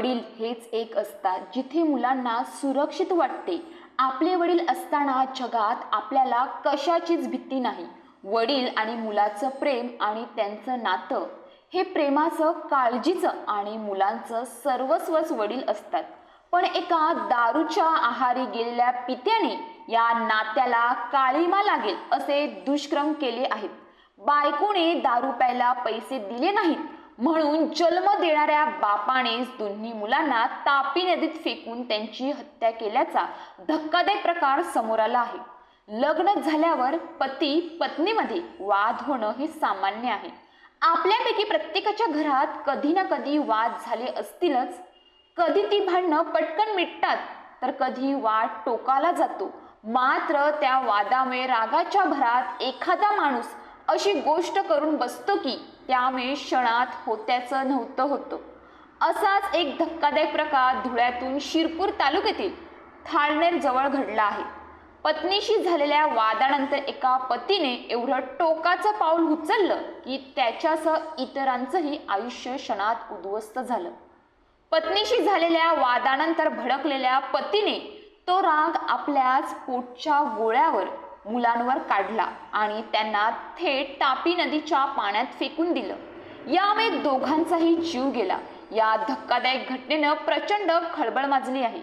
वडील हेच एक असतात जिथे मुलांना सुरक्षित वाटते. आपले वडील असताना जगात आपल्याला कशाचीच भीती नाही. वडील आणि मुलाचं प्रेम आणि त्यांचं नातं हे प्रेमाचं काळजीचं आणि मुलांचं सर्वस्वच वडील असतात. पण एका दारूच्या आहारी गेलेल्या पित्याने या नात्याला काळीमा लागेल असे दुष्क्रम केले आहेत. बायकोने दारू प्यायला पैसे दिले नाहीत. म्हणून जन्म देणाऱ्या बापानेच दोन्ही मुलांना तापी नदीत फेकून त्यांची हत्या केल्याचा धक्कादायक प्रकार समोर आला आहे. लग्न झाल्यावर पती पत्नीमध्ये वाद होणं हे सामान्य आहे. आपल्यापैकी प्रत्येकाच्या घरात कधी ना कधी वाद झाले असतीलच. कधी ती भांडणं पटकन मिटतात तर कधी वाद टोकाला जातो. मात्र त्या वादामुळे रागाच्या भरात एखादा माणूस अशी गोष्ट करून बसतो की त्यामुळे क्षणात होत्याचं नव्हतं होतं. असाच एक धक्कादायक प्रकार धुळ्यातून शिरपूर तालुक्यातील थाळनेर जवळ घडला आहे. पत्नीशी झालेल्या वादानंतर एका पतीने एवढं टोकाचं पाऊल उचललं की त्याच्यासह इतरांचंही आयुष्य क्षणात उद्ध्वस्त झालं. पत्नीशी झालेल्या वादानंतर भडकलेल्या पतीने तो राग आपल्याच पोटच्या गोळ्यावर मुलांवर काढला आणि त्यांना थेट तापी नदीच्या पाण्यात फेकून दिलं. यामुळे दोघांचाही जीव गेला. या धक्कादायक घटनेनं प्रचंड खळबळ माजली आहे.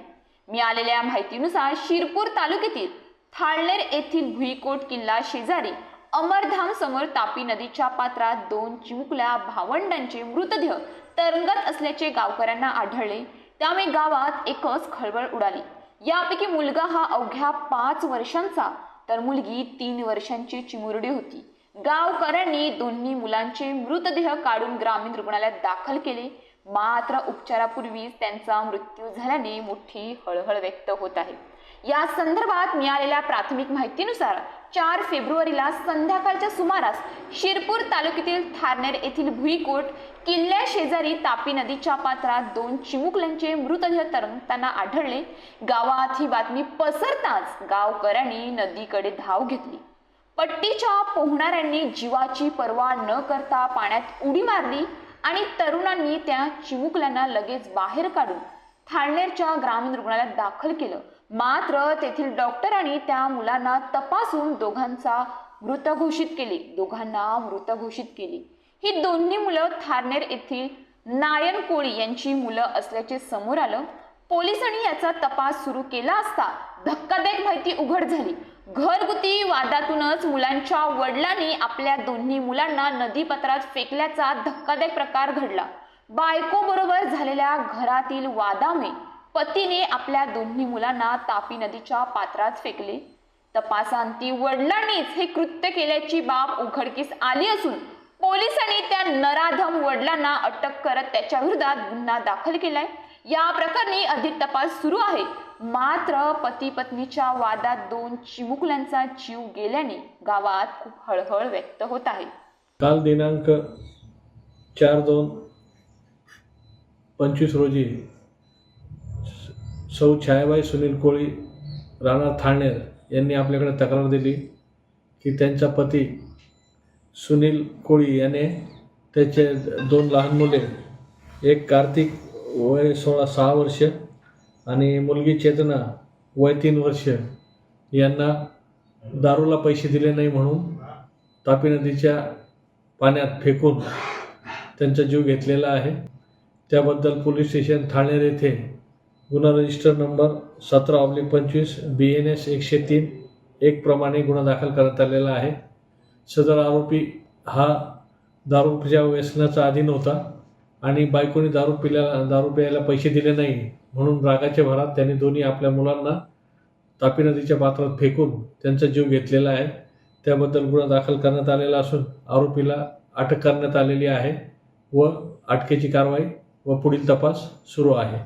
मिळालेल्या माहितीनुसार शिरपूर तालुक्यातील थाळनेर येथील भुईकोट किल्ला शेजारी अमरधाम समोर तापी नदीच्या पात्रात दोन चिमुकल्या भावंडांचे मृतदेह तरंगत असल्याचे गावकऱ्यांना आढळले. त्यामुळे गावात एकच खळबळ उडाली. यापैकी मुलगा हा अवघ्या पाच वर्षांचा तर मुलगी तीन वर्षांची चिमुरडी होती. गावकऱ्यांनी दोन्ही मुलांचे मृतदेह काढून ग्रामीण रुग्णालयात दाखल केले. मात्र उपचारापूर्वीच त्यांचा मृत्यू झाल्याने मोठी हळहळ व्यक्त होत आहे. या संदर्भात मिळालेल्या प्राथमिक माहितीनुसार चार फेब्रुवारीला संध्याकाळच्या सुमारास शिरपूर तालुक्यातील थारनेर येथील भुईकोट किल्ल्या शेजारी तापी नदीच्या पात्रात दोन चिमुकल्यांचे मृतदेह तरंगताना आढळले. गावात ही बातमी पसरताच गावकऱ्यांनी नदीकडे धाव घेतली. पट्टीच्या पोहणाऱ्यांनी जीवाची पर्वा न करता पाण्यात उडी मारली आणि तरुणांनी त्या चिमुकल्यांना लगेच बाहेर काढून थाळनेरच्या ग्रामीण रुग्णालयात दाखल केलं. मात्र तेथील डॉक्टरांनी त्या मुलांना तपासून दोघांचा मृत घोषित केले. दोघांना मृत घोषित केले. ही दोन्ही मुलं थारनेर येथील नायन कोळी यांची मुलं असल्याचे समोर आलं. पोलिसांनी याचा तपास सुरू केला असता धक्कादायक माहिती उघड झाली. घरगुती वादातूनच मुलांच्या वडिलांनी आपल्या दोन्ही मुलांना नदीपात्रात फेकल्याचा धक्कादायक प्रकार घडला. बायको बरोबर झालेल्या घरातील वादामुळे पतीने आपल्या दोन्ही मुलांना तापी नदीच्या पात्रात फेकले. तपासांती वडिलांनीच हे कृत्य केल्याची बाब उघडकीस आली असून पोलिसांनी त्या नराधम वडिलांना अटक करत त्याच्या विरोधात गुन्हा दाखल केलाय. या प्रकरणी अधिक तपास सुरू आहे. मात्र पती पत्नीच्या वादात दोन चिमुकल्यांचा जीव गेल्याने गावात खूप हळहळ व्यक्त होत आहे. काल दिनांक चार दोन पंचवीस रोजी सौ छायाबाई सुनील कोळी राणा थाळनेर यांनी आपल्याकडे तक्रार दिली की त्यांचा पती सुनील कोळी याने त्याचे दोन लहान मुले एक कार्तिक वय सोळा सहा वर्ष आणि मुलगी चेतना वय तीन वर्ष यांना दारूला पैसे दिले नाही म्हणून तापी नदीच्या पाण्यात फेकून त्यांचा जीव घेतलेला आहे. त्याबद्दल पोलीस स्टेशन ठाणेर येथे गुन्हा रजिस्टर नंबर सतरा ऑब्लिक पंचवीस बी एन एस एकशे तीन एक प्रमाणे गुन्हा दाखल करण्यात आलेला आहे. सदर आरोपी हा दारूच्या व्यसनाचा अधीन होता आणि बायकोने दारू पिल्याला दारू प्यायला पैसे दिले नाही म्हणून रागाच्या भरात त्याने दोन्ही आपल्या मुलांना तापी नदीच्या पात्रात फेकून त्यांचा जीव घेतलेला आहे. त्याबद्दल गुन्हा दाखल करण्यात आलेला असून आरोपीला अटक करण्यात आलेली आहे व अटकेची कारवाई व पुढील तपास सुरू आहे.